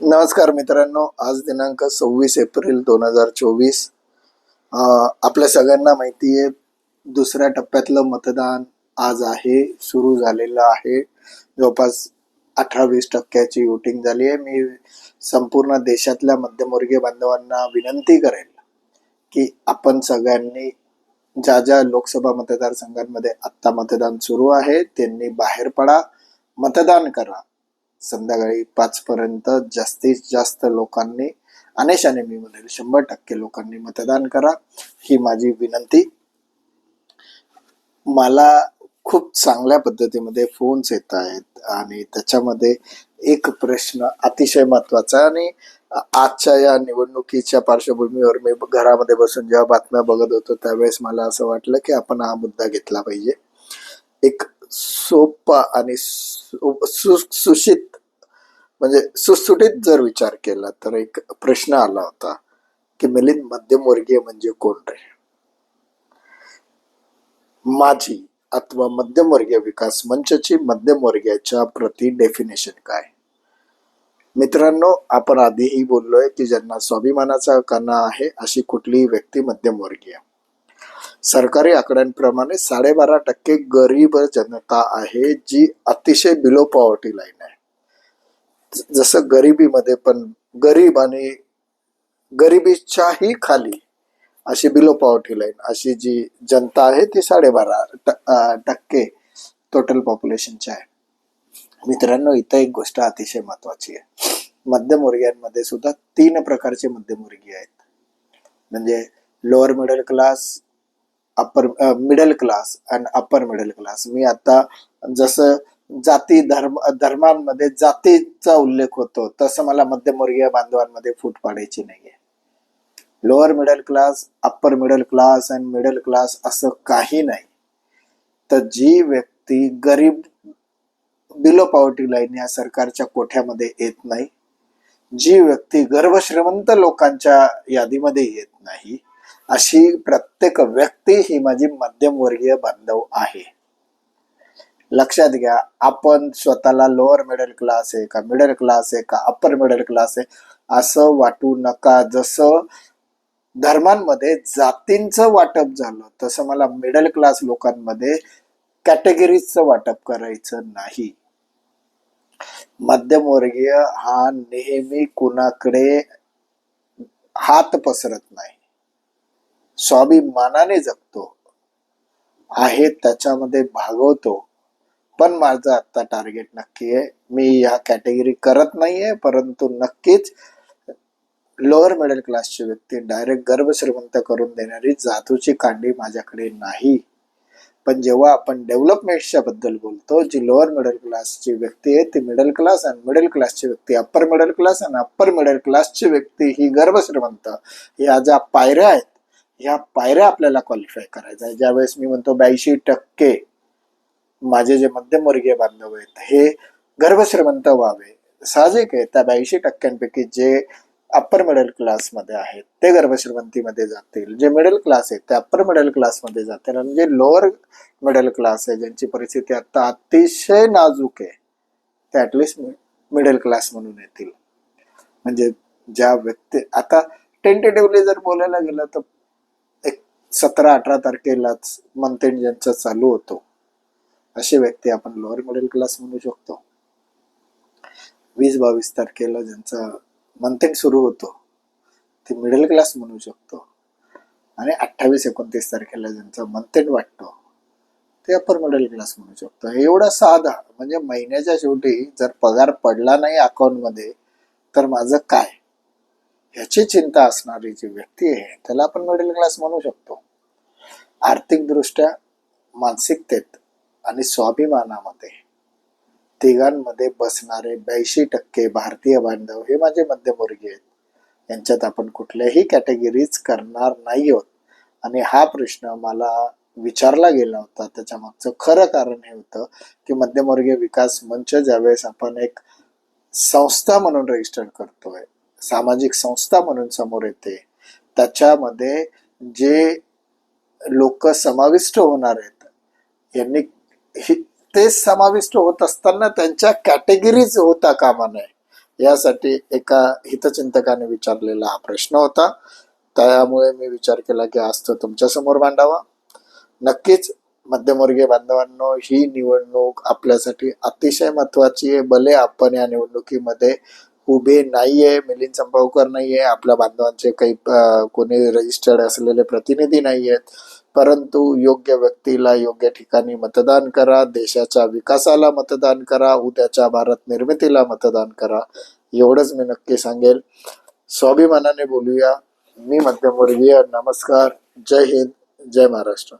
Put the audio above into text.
नमस्कार मित्रांनो आज दिनांक सव्वीस एप्रिल दोन हजार चोवीस. आपल्या सगळ्यांना माहिती आहे दुसऱ्या टप्प्यातलं मतदान आज आहे सुरू झालेलं आहे. जवळपास अठरा वीस टक्क्याची वोटिंग झाली आहे. मी संपूर्ण देशातल्या मध्यमवर्गीय बांधवांना विनंती करेल की आपण सगळ्यांनी ज्या ज्या लोकसभा मतदारसंघांमध्ये आत्ता मतदान सुरू आहे त्यांनी बाहेर पडा मतदान करा. संध्याकाळी पाच पर्यंत जास्तीत जास्त लोकांनी अनेशाने मी म्हणेल शंभर टक्के लोकांनी मतदान करा ही माझी विनंती. मला खूप चांगल्या पद्धतीमध्ये फोन्स येत आहेत आणि त्याच्यामध्ये एक प्रश्न अतिशय महत्त्वाचा आणि आजच्या या निवडणुकीच्या पार्श्वभूमीवर मी घरामध्ये बसून जेव्हा बातम्या बघत होतो त्यावेळेस मला असं वाटलं की आपण हा मुद्दा घेतला पाहिजे. एक सोपा आणि सुशित म्हणजे सुटसुटीत जर विचार केला तर एक प्रश्न आला होता की मिलिंद मध्यमवर्गीय म्हणजे कोण रे? माझी अथवा मध्यमवर्गीय विकास मंचची मध्यमवर्गीयाच्या प्रति डेफिनेशन काय? मित्रांनो आपण आधीही बोललोय की ज्यांना स्वाभिमानाचा कणा आहे अशी कुठलीही व्यक्ती मध्यमवर्गीय. सरकारी आकड्यांप्रमाणे साडेबारा टक्के गरीब जनता आहे जी अतिशय बिलो पॉवर्टी लाईन आहे. जसं गरिबीमध्ये पण गरीब आणि गरिबीच्याही खाली अशी बिलो पॉवर्टी लाईन अशी जी जनता आहे ती साडेबारा टक्के टोटल पॉप्युलेशनची आहे. मित्रांनो इथं एक गोष्ट अतिशय महत्वाची आहे. मध्यमवर्गीयांमध्ये सुद्धा तीन प्रकारचे मध्यमवर्गीय आहेत. म्हणजे lower middle class upper middle class and upper middle class मी आता जसं जाती धर्म धर्मांमध्ये जातीचा उल्लेख होतो तसं मला मध्यमवर्गीय बांधवांमध्ये फूट पाडायची नाहीये. Lower middle class upper middle class and middle class असं काही नाही. तर जी व्यक्ती गरीब बिलो पॉवर्टी लाईन या सरकारच्या कोठ्यामध्ये येत नाही जी व्यक्ती गर्भश्रीमंत लोकांच्या यादीमध्ये येत नाही अशी प्रत्येक व्यक्ती ही माझी मध्यमवर्गीय बांधव आहे. लक्षात घ्या आपण स्वतःला लोअर मिडल क्लास आहे का मिडल क्लास आहे का अप्पर मिडल क्लास आहे असं वाटू नका. जसं धर्मांमध्ये जातींचं वाटप झालं तसं मला मिडल क्लास लोकांमध्ये कॅटेगरीजचं वाटप करायचं नाही. मध्यमवर्गीय हा नेहमी कुणाकडे हात पसरत नाही. स्वाभिमानाने जगतो. आहे त्याच्यामध्ये भागवतो. पण माझं आत्ता टार्गेट नक्की आहे. मी ह्या कॅटेगरी करत नाहीये परंतु नक्कीच लोअर मिडल क्लासची व्यक्ती डायरेक्ट गर्भश्रीमंत करून देणारी जादूची कांडी माझ्याकडे नाही. पण जेव्हा आपण डेव्हलपमेंटच्या बद्दल बोलतो जी लोअर मिडल क्लासची व्यक्ती आहे ती मिडल क्लास आणि मिडल क्लासची व्यक्ती अप्पर मिडल क्लास आणि अप्पर मिडल क्लासची व्यक्ती ही गर्भश्रीमंत या ज्या पायऱ्या आहेत ह्या पायऱ्या आपल्याला क्वालिफाय करायच्या आहे. ज्यावेळेस मी म्हणतो ब्याऐंशी टक्के माझे जे मध्यमवर्गीय बांधव आहेत हे गर्भश्रीमंत व्हावे. साहजिक आहे त्या ब्याऐंशी टक्क्यांपैकी जे अप्पर मिडल क्लासमध्ये आहेत ते गर्भश्रीमंतीमध्ये जातील. जे मिडल क्लास आहेत ते अप्पर मिडल क्लासमध्ये जातील. आणि जे लोअर मिडल क्लास आहे ज्यांची परिस्थिती आता अतिशय नाजूक आहे ते ऍटलिस्ट मिडल क्लास म्हणून येतील. म्हणजे ज्या व्यक्ती आता टेंटेटिव्हली जर बोलायला गेलं तर सतरा अठरा तारखेलाच मंथ एंड ज्यांचा चालू होतो. अशी व्यक्ती आपण लोअर मिडल क्लास म्हणू शकतो. वीस बावीस तारखेला ज्यांचा मंथ एंड सुरू होतो ते मिडल क्लास म्हणू शकतो. आणि अठ्ठावीस एकोणतीस तारखेला ज्यांचा मंथ एंड वाटतो ते अपर मिडल क्लास म्हणू शकतो. एवढा साधा म्हणजे महिन्याच्या शेवटी जर पगार पडला नाही अकाउंटमध्ये तर माझं काय? ह्याची चिंता असणारी जी व्यक्ती आहे त्याला आपण मिडल क्लास म्हणू शकतो. आर्थिकदृष्ट्या मानसिकतेत आणि स्वाभिमानामध्ये. तिघांमध्ये बसणारे ब्याऐंशी टक्के भारतीय बांधव हे माझे मध्यमवर्गीय आहेत. यांच्यात आपण कुठल्याही कॅटेगरीज करणार नाही आहोत. आणि हा प्रश्न मला विचारला गेला होता. त्याच्या मागचं खरं कारण हे होतं की मध्यमवर्गीय विकास मंच ज्यावेळेस आपण एक संस्था म्हणून रजिस्टर करतोय सामाजिक संस्था म्हणून समोर येते त्याच्यामध्ये जे लोक समाविष्ट होणार आहेत. यांनी ही- ते समाविष्ट होत असताना त्यांच्या कॅटेगरीज होता कामा नये. यासाठी एका हितचिंतकाने विचारलेला हा प्रश्न होता. त्यामुळे मी विचार केला की आज तो तुमच्यासमोर मांडावा. नक्कीच मध्यमवर्गीय बांधवांनो ही निवडणूक आपल्यासाठी अतिशय महत्वाची आहे. भले आपण या निवडणुकीमध्ये उभे नाहीये मिलिंद संभावकर नाहीये आपल्या बांधवांचे काही कोणी रजिस्टर्ड असलेले प्रतिनिधी नाही आहेत परंतु योग्य व्यक्तीला योग्य ठिकाणी मतदान करा देशाच्या विकासाला मतदान करा उद्याच्या भारत निर्मितीला मतदान करा. एवढंच मी नक्की सांगेल. स्वाभिमानाने बोलूया. मी मध्यमवर्गीय. नमस्कार. जय हिंद. जय महाराष्ट्र.